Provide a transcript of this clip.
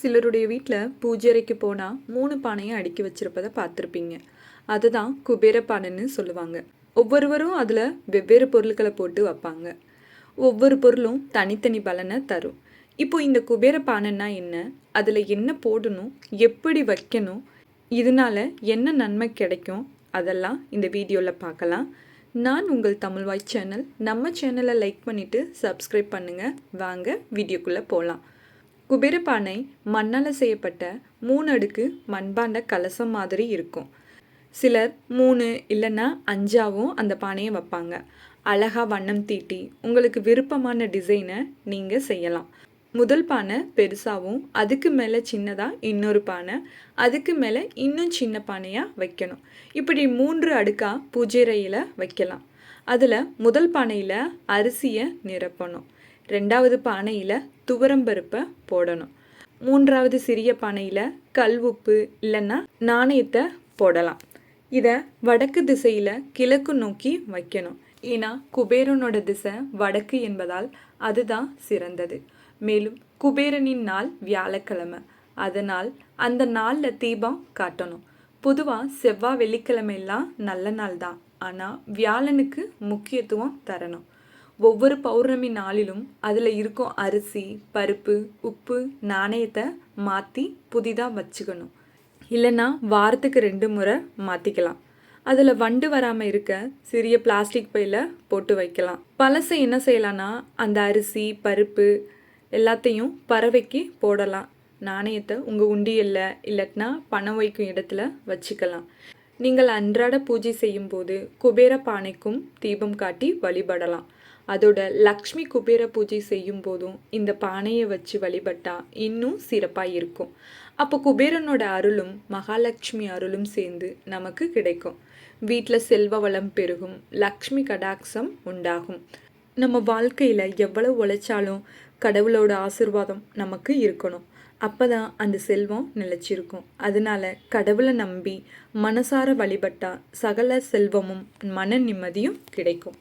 சிலருடைய வீட்டில் பூஜைறைக்கு போனால் மூணு பானையை அடுக்கி வச்சிருப்பதை பார்த்துருப்பீங்க. அதுதான் குபேர பானைன்னு சொல்லுவாங்க. ஒவ்வொருவரும் அதில் வெவ்வேறு பொருட்களை போட்டு வைப்பாங்க. ஒவ்வொரு பொருளும் தனித்தனி பலனை தரும். இப்போ இந்த குபேர பானைன்னா என்ன? அதில் என்ன போடணும்? எப்படி வைக்கணும்? இதனால என்ன நன்மை கிடைக்கும்? அதெல்லாம் இந்த வீடியோவில் பார்க்கலாம். நான் உங்கள் தமிழ்வாய் சேனல். நம்ம சேனலை லைக் பண்ணிவிட்டு சப்ஸ்கிரைப் பண்ணுங்கள் வாங்க வீடியோக்குள்ளே போகலாம் குபேரப்பானை மண்ணால் செய்யப்பட்ட மூணு அடுக்கு மண்பாண்ட கலசம் மாதிரி இருக்கும். சிலர் மூணு இல்லைன்னா அஞ்சாவும் அந்த பானையை வைப்பாங்க. அழகா வண்ணம் தீட்டி உங்களுக்கு விருப்பமான டிசைனை நீங்கள் செய்யலாம். முதல் பானை பெருசாகவும் அதுக்கு மேலே சின்னதாக இன்னொரு பானை அதுக்கு மேலே இன்னும் சின்ன பானையாக வைக்கணும். இப்படி மூன்று அடுக்காக பூஜை அறையில் வைக்கலாம். அதில் முதல் பானையில் அரிசியை நிரப்பணும். ரெண்டாவது பானையில் துவரம்பருப்பை போடணும். மூன்றாவது சிறிய பானையில் கல் உப்பு இல்லைன்னா நாணயத்தை போடலாம். இதை வடக்கு திசையில் கிழக்கு நோக்கி வைக்கணும். ஏன்னா குபேரனோட திசை வடக்கு என்பதால் அதுதான் சிறந்தது. மேலும் குபேரனின் நாள் வியாழக்கிழமை. அதனால் அந்த நாளில் தீபம் காட்டணும். பொதுவாக செவ்வாய் வெள்ளிக்கிழமையெல்லாம் நல்ல நாள் தான். ஆனால் வியாழனுக்கு முக்கியத்துவம் தரணும். ஒவ்வொரு பௌர்ணமி நாளிலும் அதில் இருக்கும் அரிசி பருப்பு உப்பு நாணயத்தை மாற்றி புதிதாக வச்சுக்கணும். இல்லைன்னா வாரத்துக்கு ரெண்டு முறை மாற்றிக்கலாம் அதில் வண்டு வராமல் இருக்க சிறிய பிளாஸ்டிக் பையில் போட்டு வைக்கலாம். பழசை என்ன செய்யலான்னா அந்த அரிசி பருப்பு எல்லாத்தையும் பறவைக்கு போடலாம். நாணயத்தை உங்கள் உண்டியல்ல இல்லாட்டினா பணம் வைக்கும் இடத்துல வச்சுக்கலாம். நீங்கள் அன்றாட பூஜை செய்யும்போது குபேர பானைக்கும் தீபம் காட்டி வழிபடலாம். அதோட லக்ஷ்மி குபேர பூஜை செய்யும் போதும் இந்த பானையை வச்சு வழிபட்டா இன்னும் சிறப்பாக இருக்கும். அப்போ குபேரனோட அருளும் மகாலட்சுமி அருளும் சேர்ந்து நமக்கு கிடைக்கும். வீட்டில் செல்வ வளம் பெருகும் லக்ஷ்மி கடாட்சம் உண்டாகும். நம்ம வாழ்க்கையில் எவ்வளவு உழைச்சாலும் கடவுளோட ஆசிர்வாதம் நமக்கு இருக்கணும். அப்போ தான் அந்த செல்வம் நிலைச்சிருக்கும். அதனால கடவுளை நம்பி மனசார வழிபட்டால் சகல செல்வமும் மன நிம்மதியும் கிடைக்கும்.